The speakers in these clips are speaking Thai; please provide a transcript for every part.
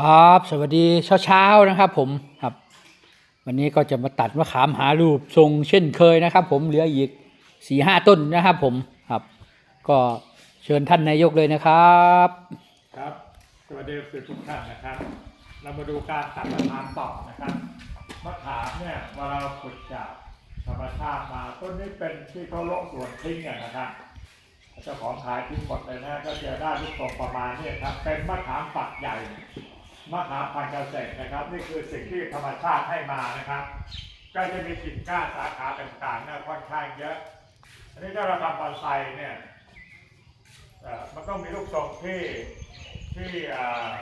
ครับสวัสดีเช้าๆนะครับ ผมครับ วันนี้ก็จะมาตัดมะขามหารูปทรงเช่นเคยนะครับ ผมเหลืออีกสี่ห้าต้นนะครับ ผมครับ ก็เชิญท่านนายกเลยนะครับ ครับสวัสดีทุกท่านนะครับ เรามาดูการตัดมะขามต่อนะครับมะขามเนี่ยเวลาเราขุดจากธรรมชาติมาต้นนี้เป็นที่เขาละส่วนทิ้งนะครับเจ้าของขายทิ้งหมดเลยนะก็จะได้ลูกตรงประมาณนี้ครับเป็นมะขามฝักใหญ่ มะขาพันธุ์เกษตรนะครับ นี่คือสิ่งที่ธรรมชาติให้มานะครับ ก็จะมีกิ่งก้านสาขาต่างๆนี่ยค่อนข้างเยอะอันนี้ถ้าเราทำบอนไซเนี่ยมันต้องมีลูกทรงที่ที่อ่อ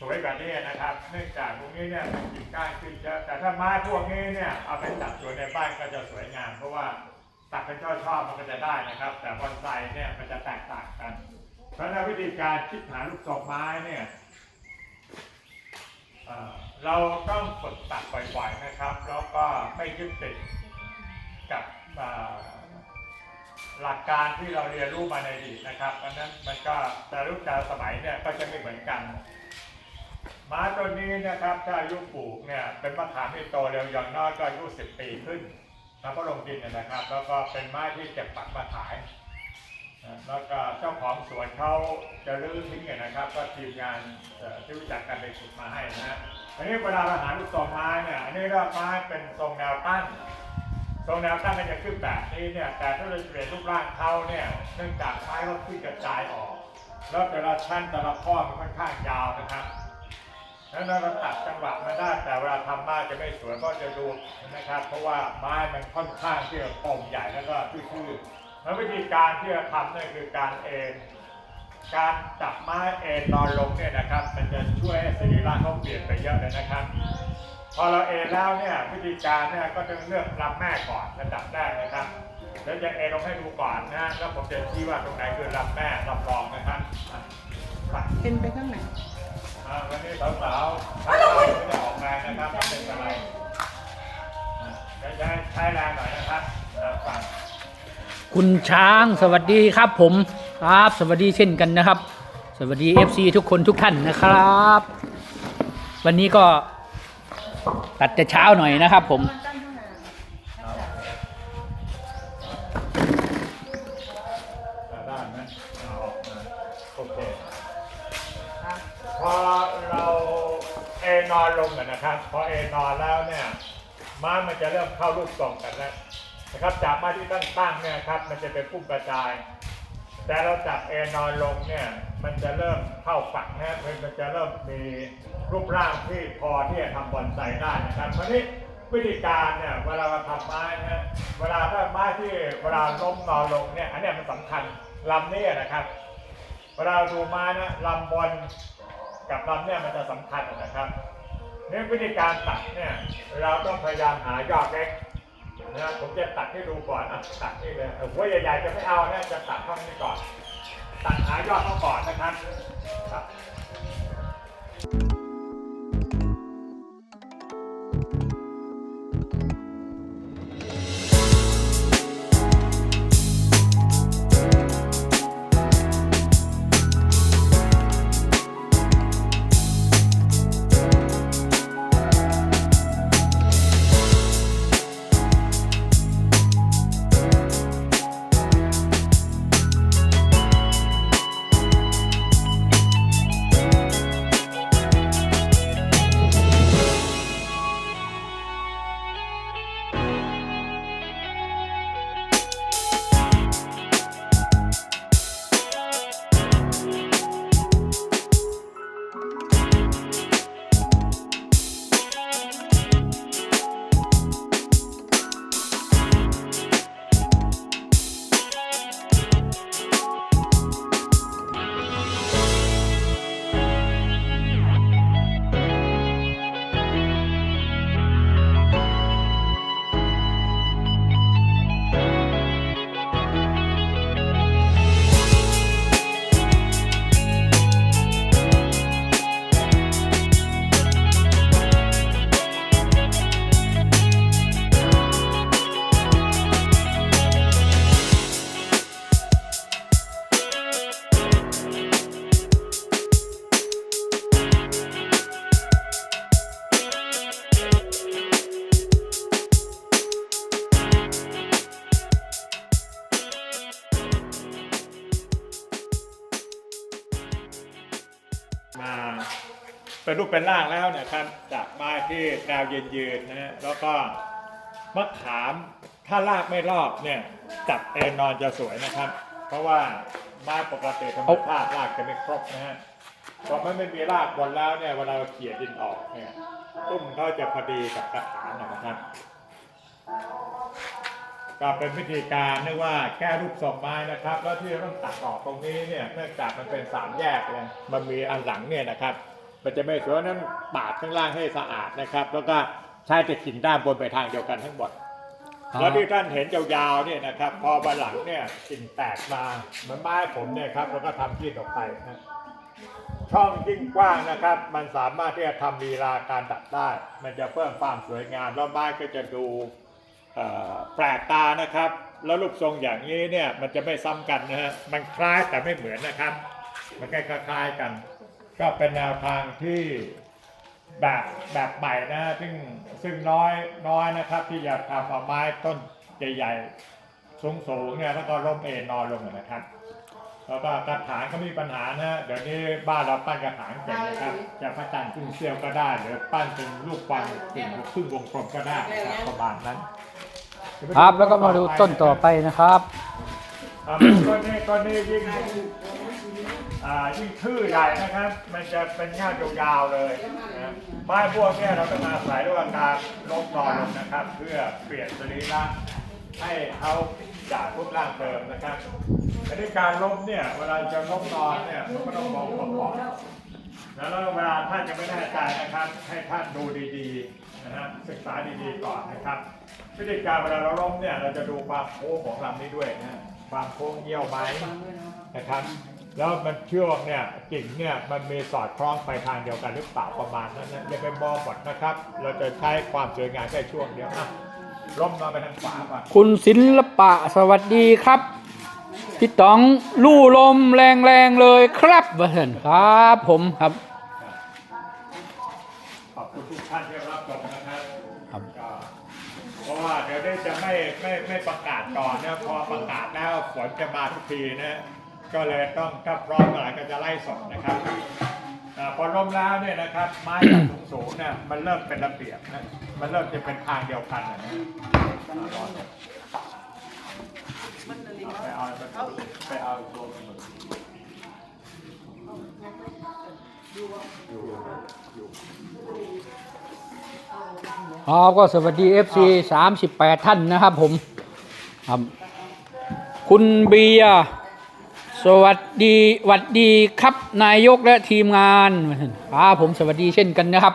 สวยกว่านี้นะครับ เนื่องจากพวกนี้เนี่ยมันกิ่งก้านขึ้นเยอะแต่ถ้าไม้พวกนี้เนี่ยเอาไปตัดสวนในบ้านก็จะสวยงาม เพราะว่าตัดเป็นช่อๆมันก็จะได้นะครับ แต่บอนไซเนี่ยมันจะแตกต่างกัน เพราะฉะนั้นวิธีการคิดหาลูกทรงไม้เนี่ย เราต้องฝึกตัดบ่อยๆนะครับ แล้วก็ไม่ยึดติดกับหลักการที่เราเรียนรู้มาในอดีตนะครับเพราะนั้นมันก็แต่รุ่นแต่สมัยเนี่ยก็จะไม่เหมือนกัน ม้ต้นนี้นะครับถ้าอายุปลูกเนี่ยเป็นมะขามที่โตเร็วอย่างน้อยก็อายุ10ปีขึ้นแล้วก็ลงดินนะครับ แล้วก็เป็นไม้ที่เก็บปักมาขาย แล้วก็เจ้าของสวนเขาจะรื้อทิ้งนะครับ ก็ทีมงานที่รู้จักกันไปขุดมาให้นะฮะอันนี้เวลาเราหาลูกทรงไม้เนี่ยอันนี้เราไม้เป็นทรงแนวตั้งตรงแนวตั้งก็จะขึ้นแบบนี้เนี่ยแต่ถ้าเราเปลี่ยนรูปร่างเขาเนี่ยเนื่องจากไม้เขาขึ้นกระจายออก แล้วแต่ละชั้นแต่ละข้อมันค่อนข้างยาวนะครับแล้วเราตัดจังหวะมาได้แต่เวลาทำบ้านจะไม่สวยก็จะดูนะครับ เพราะว่าไม้มันค่อนข้างที่จะโป่งใหญ่แล้วก็ทื่อๆ แล้ววิธีการที่จะทำเนี่ยคือการเอนการจับไม้เอนนอนลงเนี่ยนะครับ มันจะช่วยให้สรีระเขาเปลี่ยนไปเยอะเลยนะครับ พอเราเอนแล้วเนี่ยวิธีการเนี่ยก็ต้องเลือกลำแม่ก่อนระดับแรกนะครับแล้วจะเอนลงให้ดูก่อนนะแล้วผมจะชี้ว่าตรงไหนคือลำแม่รับรองนะครับอะไปเป็นไปข้างไหนอะวันนี้สาวๆถ้าเราไม่ได้ออกแรงนะครับไม่เป็นอะไรอะเดี๋ยวจะให้ใช้แรงหน่อยนะครับอะฟัง คุณช้างสวัสดีครับผมครับสวัสดีเช่นกันนะครับ สวัสดี FC ทุกคนทุกท่านนะครับ วันนี้ก็ตัดแต่เช้าหน่อยนะครับผมอะได้ไหมเอาออกมาโอเคพอเราเอนอนลงอะนะครับ พอเอนอนแล้วเนี่ยม้ามันจะเริ่มเข้ารูปทรงกันแล้ว นะครับ จากม้าที่ตั้งๆเนี่ยครับ มันจะเป็นพุ่มกระจาย แต่เราจับเอนอนลงเนี่ย มันจะเริ่มเข้าฝักนะมันจะเริ่มมีรูปร่างที่พอที่จะทำบอนไซได้นะครับเพราะนี้วิธีการเนี่ยเวลาเราทำไม้นะเวลาถ้าไม้ที่เวลาล้มนอนลงเนี่ยอันเนี้ยมันสำคัญลำนี้นะครับเวลาดูไม้นะลำบนกับลำเนี่ยมันจะสำคัญนะครับเนี่ยวิธีการตัดเนี่ยเราต้องพยายามหายอดเล็ก นะผมจะตัดให้ดูก่อนอะตัดนี่เลยแต่หัวใหญ่ๆจะไม่เอานะจะตัดเท่านี้ก่อน ตัดหายอดเขาก่อนนะครับครั เป็นร่างแล้วนะครับจากไม้ที่แนวยืนๆนะฮะแล้วก็มะขามถ้ารากไม่รอบเนี่ยจับเอนนอนจะสวยนะครับ เพราะว่าไม้ปกติธรรมชาติรากจะไม่ครบนะฮะพอมันไม่มีรากบนแล้วเนี่ยเวลาเราเขี่ยดินออกเนี่ยตุ้มเขาจะพอดีกับกระถางนะครับก็เป็นวิธีการเรียกว่าแก้รูปทรงไม้นะครับ แล้วที่ต้องตัดออกตรงนี้เนี่ยเนื่องจากมันเป็นสามแยกเลยมันมีอันหลังเนี่ยนะครับ มันจะไม่สวยนั้นปาดข้างล่างให้สะอาดนะครับ แล้วก็ใช้แต่กิ่งด้านบนไปทางเดียวกันทั้งหมดแล้วที่ท่านเห็นยาวๆเนี่ยนะครับ พอวันหลังเนี่ยกิ่งแตกมาเหมือนไม้ผมเนี่ยครับแล้วก็ทำยื่นออกไปนะช่องยิ่งกว้างนะครับ มันสามารถที่จะทำลีลาการตัดได้ มันจะเพิ่มความสวยงามแล้วไม้ก็จะดูเอ่อแปลกตานะครับ แล้วรูปทรงอย่างนี้เนี่ยมันจะไม่ซ้ำกันนะฮะมันคล้ายแต่ไม่เหมือนนะครับ มันคล้ายๆกัน ก็เป็นแนวทางที่แบบแบบใหม่นะซึ่งซึ่งน้อยน้อยนะครับ ที่จะทำเอาไม้ต้นใหญ่ๆสูงๆเนี่ยแล้วก็ร่มเอนนอนลงนะครับ แล้วก็กระถางก็มีปัญหานะเดี๋ยวนี้บ้านเราปั้นกระถางเก่งนะครับ จะพระจันทร์ครึ่งเสี้ยวก็ได้หรือปั้นเป็นลูกปังครึ่งครึ่งวงกลมก็ได้นะครับประมาณนั้น ครับแล้วก็มาดูต้นต่อไปนะครับครับต้นนี้ต้นนี้ยิ่งอ่า ยิ่งทื่อใหญ่นะครับ มันจะเป็นง่ามยาวๆเลยนะไม้พวกเนี้เราต้องอายด้วยการลบนอนลงนะครับ เพื่อเปลี่ยนสรีระให้เขาจากรูปร่างเดิมนะครับอันนี้การล้มเนี่ยเวลาจะล้มนอนเนี่ยมันก็ต้องมองประกอบแล้วเวลาท่านจะไม่แน่ใจนะครับ ให้ท่านดูดีๆนะฮะศึกษาดีๆก่อนนะครับวิธีการเวลาเราล้มเนี่ยเราจะดูความโค้งของลำนี้ด้วยนะความโค้งเยี่ยวไหมนะครับ แล้วมันเชือกเนี่ยกิ่งเนี่ยมันมีสอดคล้องไปทางเดียวกันหรือเปล่าประมาณนั้นนะอย่าไปมองหมดนะครับ เราจะใช้ความสวยงามแค่ช่วงเดียวนะล้มนอนไปทางขวาก่อนคุณศิลปะสวัสดีครับ พี่ต๋องลู่ลมแรงๆเลยครับเพื่อนครับผมครับ ขอบคุณทุกท่านที่รับชมนะครับครับ ก็เพราะว่าเดี๋ยวนี้จะไม่ไม่ไม่ประกาศก่อนนะพอประกาศแล้วฝนจะมาทุกทีนะ ก็เลยต้องถ้าพร้อมเมื่อไหร่ก็จะไล่สดนะครับอาพอล้มแล้วเนี่ยนะครับ ไม้จากสูงเนี่ยมันเริ่มเป็นระเบียบนะมันเริ่มจะเป็นทางเดียวกันนะรอเลยไปเอาไปเอาตัวมันอยู่อยู่ครับก็สวัสดี FC 38 ท่านนะครับผมครับคุณเบียร์ สวัสดีสวัสดีครับนายกและทีมงานครับผมสวัสดีเช่นกันนะครับ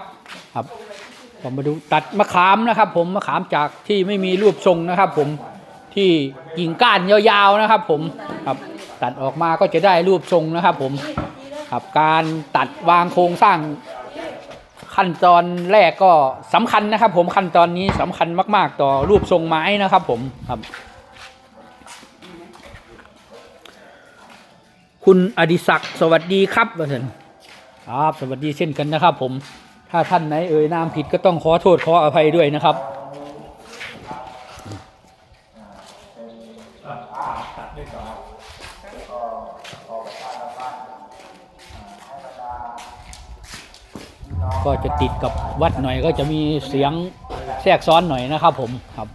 ครับผมมาดูตัดมะขามนะครับ ผมมะขามจากที่ไม่มีรูปทรงนะครับ ผมที่กิ่งก้านยาวๆนะครับ ผมครับตัดออกมาก็จะได้รูปทรงนะครับ ผมครับการตัดวางโครงสร้าง ขั้นตอนแรกก็สำคัญนะครับ ผมขั้นตอนนี้สำคัญมาก ๆ ต่อรูปทรงไม้นะครับ ผมครับ คุณอดิศักดิ์สวัสดีครับเพื่อนครับสวัสดีเช่นกันนะครับ ผม ถ้าท่านไหนเอ่ยนามผิดก็ต้องขอโทษขออภัยด้วยนะครับก็จะติดกับวัดหน่อยก็จะมีเสียงแทรกซ้อนหน่อยนะครับผมครับ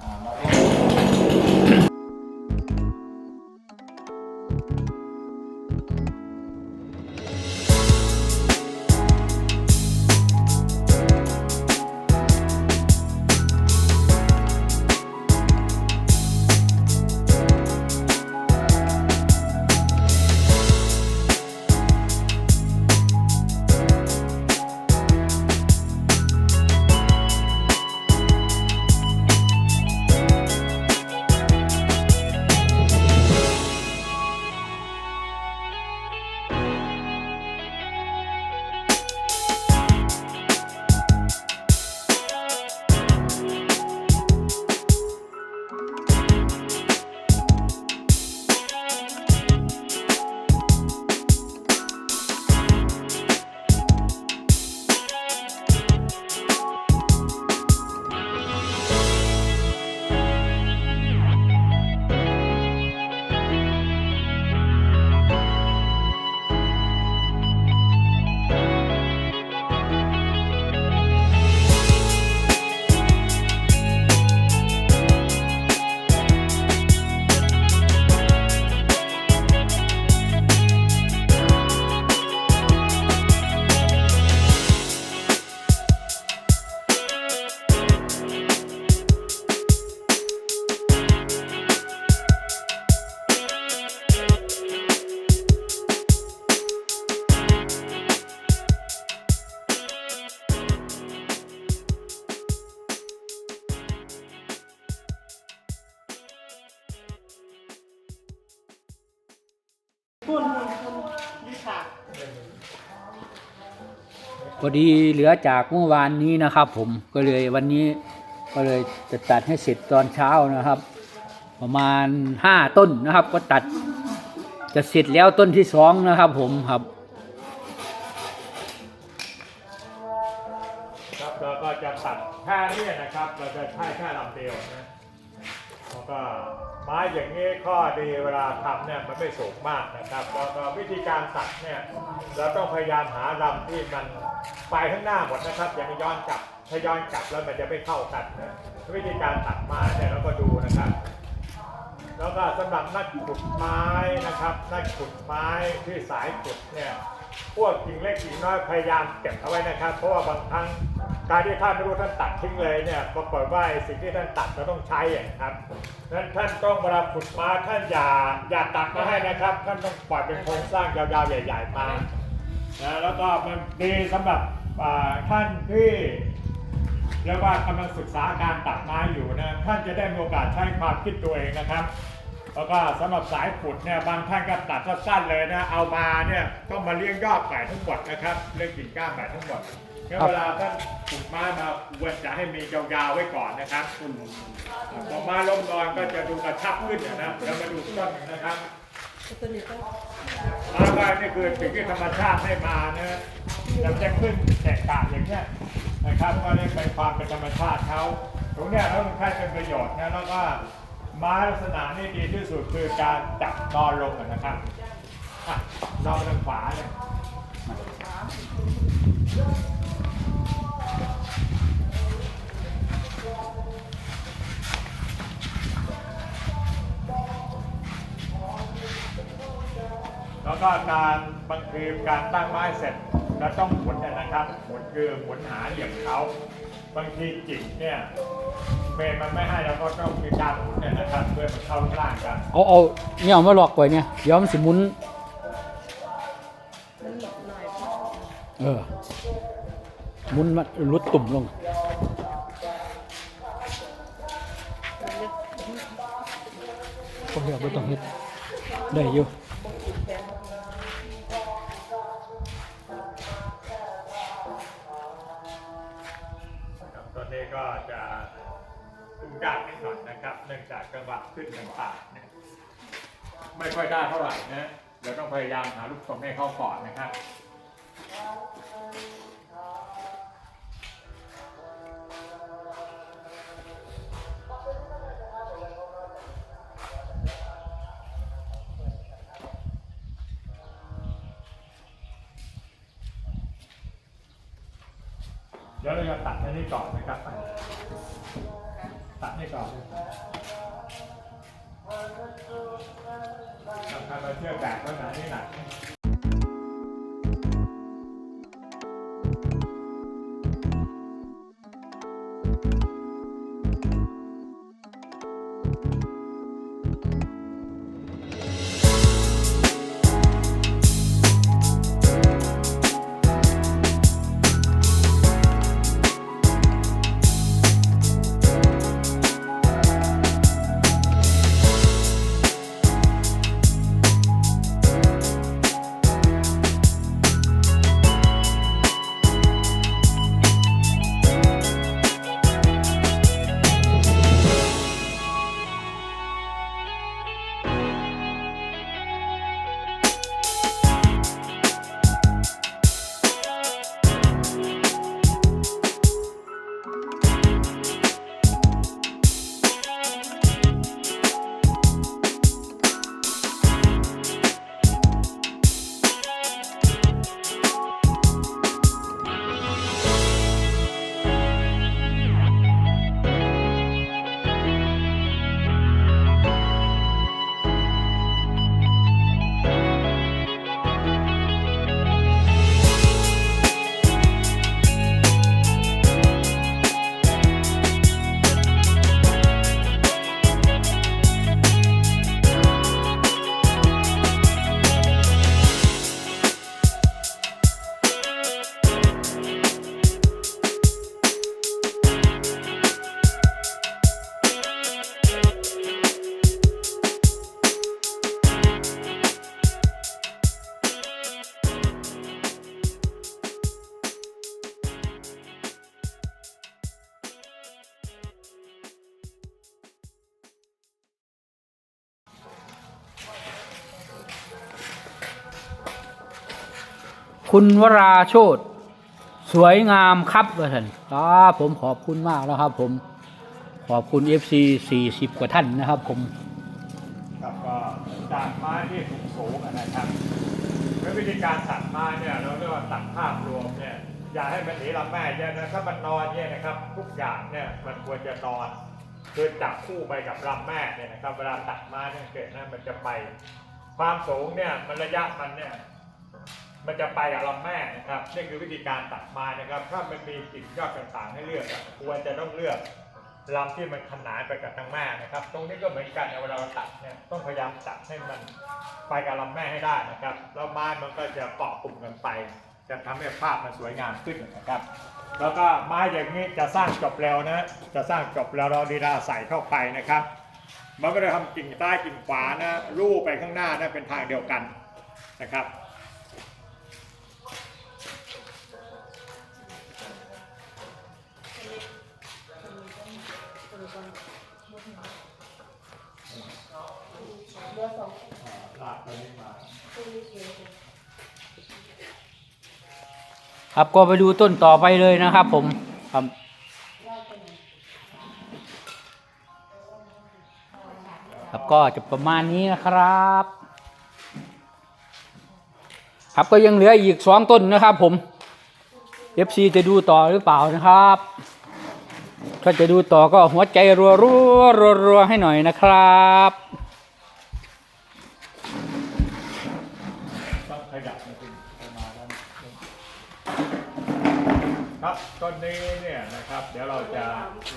ค่ะพอดีเหลือจากเมื่อวานนี้นะครับ ผมก็เลยวันนี้ก็เลยจะตัดให้เสร็จตอนเช้านะครับ ประมาณห้าต้นนะครับ ก็ตัดจะเสร็จแล้วต้นที่สองนะครับ ผมครับครับเราก็จะตัดแค่เนี้นะครับ เราจะใช้แค่ลำเดียวนะแล้วก็ ไม้อย่างนี้ข้อดีเวลาทำเนี่ยมันไม่สูงมากนะครับแล้วก็วิธีการตัดเนี่ยเราต้องพยายามหาลำที่มันไปข้างหน้าหมดนะครับ อย่าไปย้อนกลับถ้าย้อนกลับแล้วมันจะไม่เข้ากันนะวิธีการตัดไม้เนี่ยเราก็ดูนะครับ แล้วก็สำหรับนักขุดไม้นะครับนักขุดไม้ที่สายขุดเนี่ยพวกกิ่งเล็กกิ่งน้อยพยายามเก็บเอาไว้นะครับ เพราะว่าบางครั้ง การที่ท่านไม่รู้ท่านตัดทิ้งเลยเนี่ยปรากฏว่าไอ้สิ่งที่ท่านตัดเราต้องใช้อะครับนั้นท่านต้องเวลาขุดม้ท่านอย่าอย่าตัดมาให้นะครับ ท่านต้องปล่อยเป็นโครงสร้างยาวๆใหญ่ ๆมานะแล้วก็มันดีสำหรับท่านที่เรียกว่ากำลังศึกษาการตัดไม้อยู่นะท่านจะได้มีโอกาสใช้ความคิดตัวเองนะครับแล้วก็สำหรับสายขุดเนี่ยบางท่านก็ตัดสั้นๆเลยนะเอามาเนี่ยต้องมาเลี้ยงยอดใหม่ทั้งหมดนะครับเลี้ยงกิ่งก้านใหม่ทั้งหมด งั้นเวลาท่านขุดไม้มาควรจะให้มียาวๆไว้ก่อนนะครับพอไมาลงนอนก็จะดูกระชับขึ้นนะแล้วมาดูต้นนะครับไม้ก็นี่คือสิ่งที่ธรรมชาติให้มานะแล้วจะขึ้นแตกต่างอย่างเนี้ยนะครับก็ได้เป็นความเป็นธรรมชาติเขาตรงเนี้ยเราต้องใช้เป็นประโยชน์นะแล้วก็ไม้ลักษณะนี้ดีที่สุดคือการจับนอนลงนะครับนอนทางขวาเนี่ย ก็การบางทีการตั้งไม้เสร็จเราต้องหมุนเนี่ยนะครับหมุนคือหมุนหาเหลี่ยมเขาบางทีจิกเนี่ยเมนมันไม่ให้เราก็ต้องมีการหมุนเนี่ยนะครับเพื่อมันเข้าข้างล่างกันเอาเอาเนี่ยเอามาหลอกไว้เนี่ยเดี๋ยวมันสิหมุนมันหลบหน่อยเออหมุนมันรุดตุ่มลงก็เรียกว่าต้องเฮ็ดได้อยู่ จะดูยากนิดหน่อยนะครับเนื่องจากจังหวะขึ้นต่างๆเนี่าไม่ค่อยได้เท่าไหร่นะเดี๋ยวต้องพยายามหาลูกทรงให้เข้าก่อนนะครับ คุณวราโชตสวยงามครับว่าท่านครับผมขอบคุณมากนะครับ ผมขอบคุณ FC 40 กว่าท่านนะครับ ผมครับก็จากไม้ที่สูงสูงๆนะครับแล้ววิธีการตัดไม้เนี่ยเราเรียกว่าตัดภาพรวมเนี่ยอย่าให้มันหนีลำแม่เยอะนะถ้ามันนอนเนี่ยนะครับ ทุกอย่างเนี่ยมันควรจะนอนคือจับคู่ไปกับลำแม่เนี่ยนะครับ เวลาตัดไม้เนี่ยเกิดนะมันจะไป ความสูงเนี่ยมันระยะมันเนี่ย มันจะไปกับลำแม่นะครับนี่คือวิธีการตัดไม้นะครับ ถ้ามันมีกิ่งยอดต่างๆให้เลือกควรจะต้องเลือกลำที่มันขนานไปกับทางแม่นะครับ ตรงนี้ก็เหมือนกันเวลาเราตัดเนี่ยต้องพยายามตัดให้มันไปกับลำแม่ให้ได้นะครับแล้วไม้มันก็จะเกาะกลุ่มกันไป จะทำให้ภาพมันสวยงามขึ้นนะครับ แล้วก็ไม้อย่างนี้จะสร้างจบเร็วนะจะสร้างจบแล้วเราดีดาใส่เข้าไปนะครับ มันไม่ได้ทำกิ่งใต้กิ่งขวานะลู่ไปข้างหน้านะเป็นทางเดียวกันนะครับ ครับก็ไปดูต้นต่อไปเลยนะครับผมครับครับก็จะประมาณนี้นะครับ ครับก็ยังเหลืออีกสองต้นนะครับผม FC จะดูต่อหรือเปล่านะครับ ถ้าจะดูต่อก็หัวใจรัวรัวรัวรัวให้หน่อยนะครับ ต้นนี้เนี่ยนะครับ เดี๋ยวเราจะ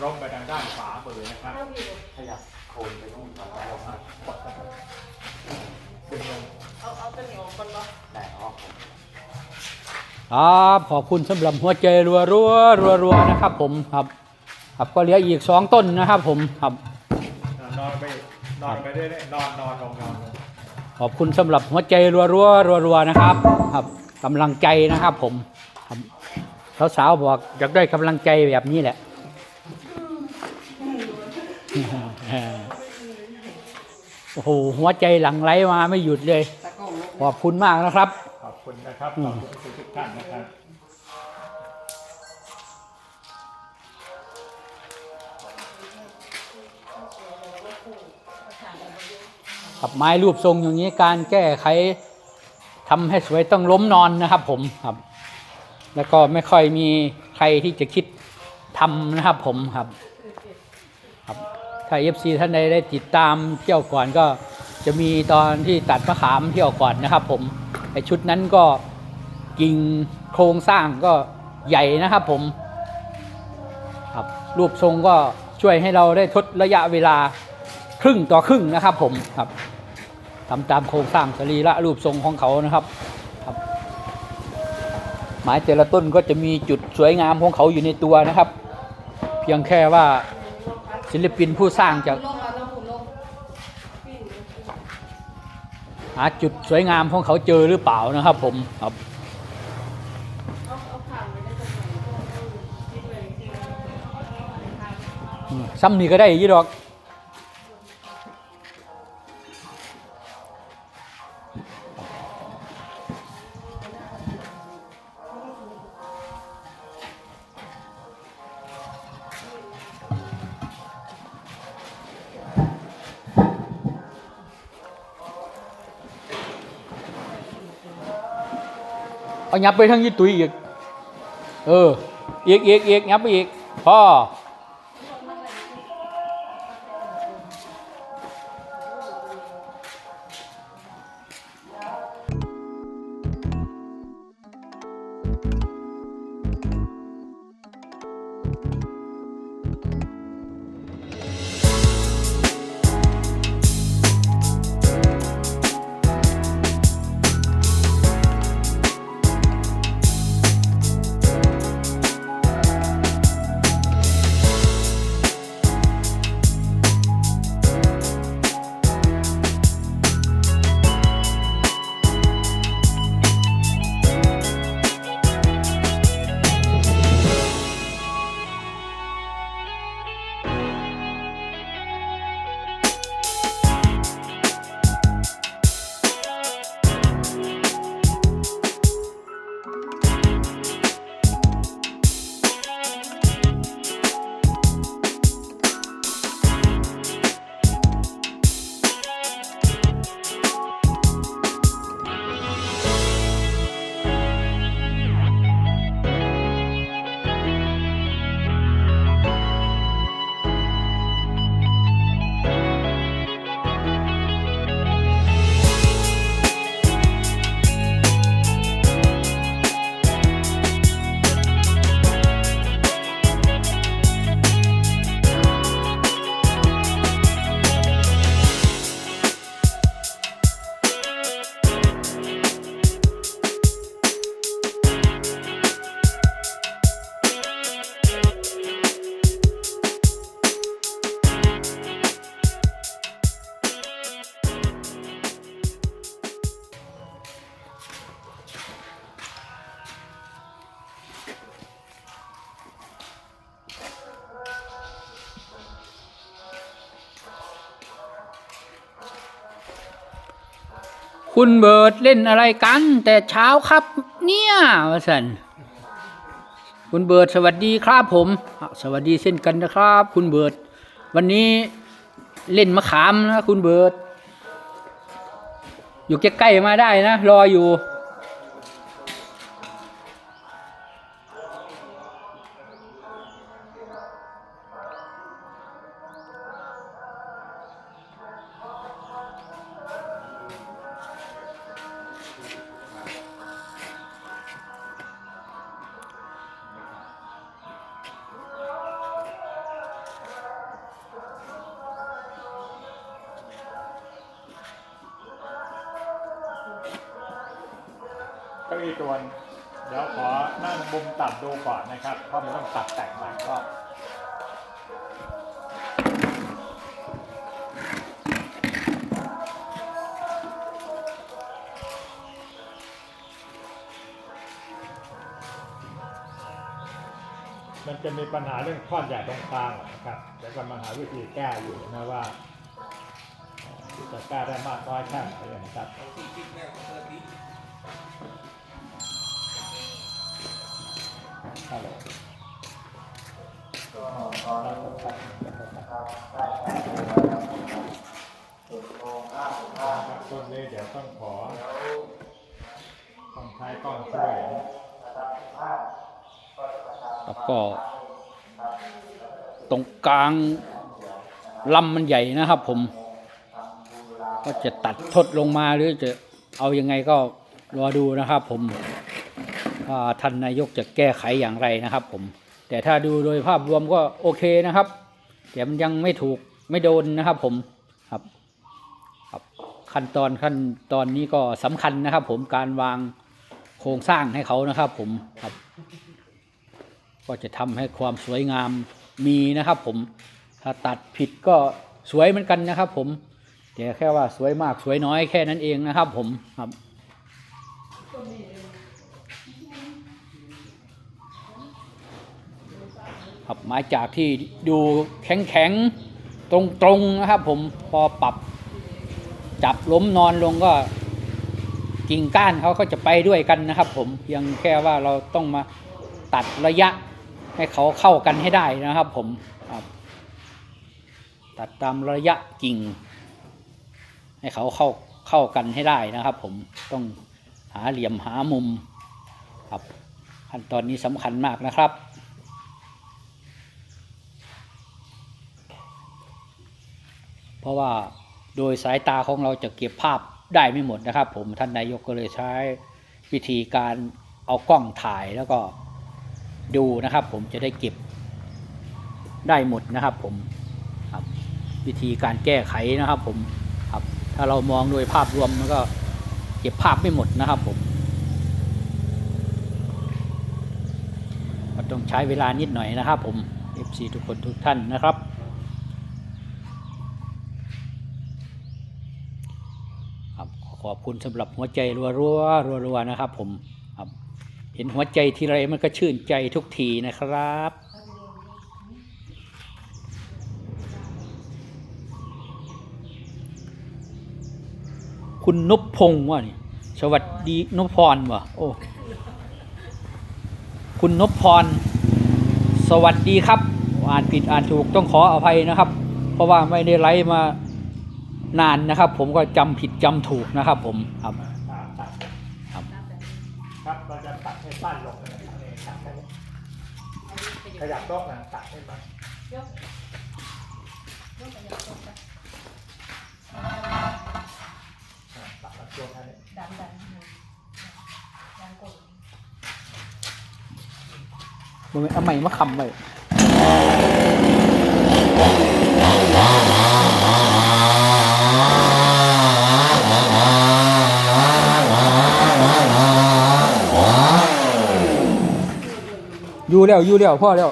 ล้มไปทางด้านขวามือนะครับถ้าอยู่ขยับโคนไปต้องขวาเราครับกดนะครับดึงลงเอาเอาตัวเหนียวก่อนเนาะแต่ออกครับขอบคุณสำหรับหัวใจรัวรัวรัวรัวๆนะครับ ผมครับครับก็เหลืออีกสองต้นนะครับ ผมครับนอนไปนอนไปเรื่อยๆนอนนอนลงนอนลงขอบคุณสำหรับหัวใจรัวรัวรัวรัวๆนะครับ ครับกำลังใจนะครับ ผมครับ สาวๆบอกอยากได้กำลังใจแบบนี้แหละโอ้โหหัวใจหลั่งไหลมาไม่หยุดเลยตะกล้องลบขอบคุณมากนะครับ ขอบคุณนะครับ ขอบคุณทุกท่านนะครับกับไม้รูปทรงอย่างนี้การแก้ไขทำให้สวยต้องล้มนอนนะครับ ผมครับ แล้วก็ไม่ค่อยมีใครที่จะคิดทำนะครับผมครับครับถ้า FC ท่านใดได้ติดตามเที่ยวก่อนก็จะมีตอนที่ตัดมะขามเที่ยวก่อนนะครับ ผมไอชุดนั้นก็กิ่งโครงสร้างก็ใหญ่นะครับผมครับรูปทรงก็ช่วยให้เราได้ทดระยะเวลาครึ่งต่อครึ่งนะครับผมครับทำตามโครงสร้างสรีระรูปทรงของเขานะครับครับ ไม้แต่ละต้นก็จะมีจุดสวยงามของเขาอยู่ในตัวนะครับ เพียงแค่ว่าศิลปินผู้สร้างจะหาจุดสวยงามของเขาเจอหรือเปล่านะครับ ผมครับซ้ำนี่ก็ได้ยี่ดอก เอายับไปทางยี่ตุยอีก เออ อีกอีกอีกยับไปอีกพ่อ คุณเบิร์ดเล่นอะไรกัน แต่เช้าครับ เนี่ยวะสันคุณเบิร์ดสวัสดีครับผม สวัสดีเช่นกันนะครับ คุณเบิร์ดวันนี้เล่นมะขามนะคุณเบิร์ดอยู่ใกล้ๆมาได้นะ รออยู่ ธีแก้อยู่นะว่าจะแก้ได้มากน้อยแค่ไหนนะครับฮัลโหลต้นนี้เดี๋ยวต้องขอต้องใช้กล้องช่วยแล้วก็ตรงกลาง ลำมันใหญ่นะครับ ผม ก็จะตัดทดลงมาหรือจะเอายังไงก็รอดูนะครับ ผมว่าท่านนายกจะแก้ไขอย่างไรนะครับ ผม แต่ถ้าดูโดยภาพรวมก็โอเคนะครับ แต่มันยังไม่ถูกไม่โดนนะครับ ผมครับครับ ขั้นตอนขั้นตอนนี้ก็สำคัญนะครับ ผมการวางโครงสร้างให้เขานะครับ ผมครับ ก็จะทำให้ความสวยงามมีนะครับ ผม ถ้าตัดผิดก็สวยเหมือนกันนะครับ ผมแต่แค่ว่าสวยมากสวยน้อยแค่นั้นเองนะครับ ผมครับครับมาจากที่ดูแข็งแข็งตรงตรงๆนะครับ ผมพอปรับ จับล้มนอนลงก็กิ่งก้านเขาก็จะไปด้วยกันนะครับ ผมเพียงแค่ว่าเราต้องมาตัดระยะให้เขาเข้ากันให้ได้นะครับ ผม ตัดตามระยะกิ่ง ให้เขาเข้าเข้ากันให้ได้นะครับ ผมต้องหาเหลี่ยมหามุมครับขั้นตอนนี้สำคัญมากนะครับเพราะว่าโดยสายตาของเราจะเก็บภาพได้ไม่หมดนะครับ ผมท่านนายกก็เลยใช้วิธีการเอากล้องถ่ายแล้วก็ดูนะครับ ผมจะได้เก็บได้หมดนะครับผม วิธีการแก้ไขนะครับผมครับถ้าเรามองโดยภาพรวมมันก็เก็บภาพไม่หมดนะครับผมก็ต้องใช้เวลานิดหน่อยนะครับผม FC ทุกคนทุกท่านนะครับครับขอบคุณสำหรับหัวใจรัวรัวรัวรัวนะครับผมครับเห็นหัวใจทีไรมันก็ชื่นใจทุกทีนะครับ คุณนพพงศ์วะนี่สวัสดีนพพรวะโอ้คุณนพพร สวัสดีครับ อ่านผิดอ่านถูกต้องขออภัยนะครับ เพราะว่าไม่ได้ไลฟ์มานานนะครับ ผมก็จำผิดจำถูกนะครับ ผมครับครับครับเราจะตัดให้สั้นลงนะครับตัดให้ขยับโต๊ะนะตัดให้มัน ยกยกไปยกไป อ่า ตัวช่วงแค่นี้ดันดันดันกดม่นเอาใหม่มาคำไว้อยู่แล้วอยู่แล้วพ่อแล้ว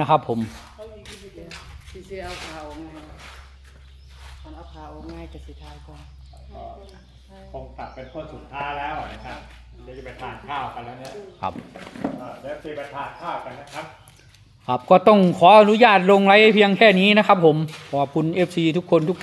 นี้นะครับผมที่สิเอาข่าวไงมันเอาข่าวไงจะสิทายก่อนคงตัดเป็นคนสุดท้ายแล้วนะครับเดี๋ยวจะไปทานข้าวกันแล้วเนี่ยครับเออเดี๋ยวจะไปทานข้าวกันนะครับ ครับก็ต้องขออนุญาตลงไลฟ์เพียงแค่นี้นะครับ ผมขอบคุณ FC ทุกคนทุก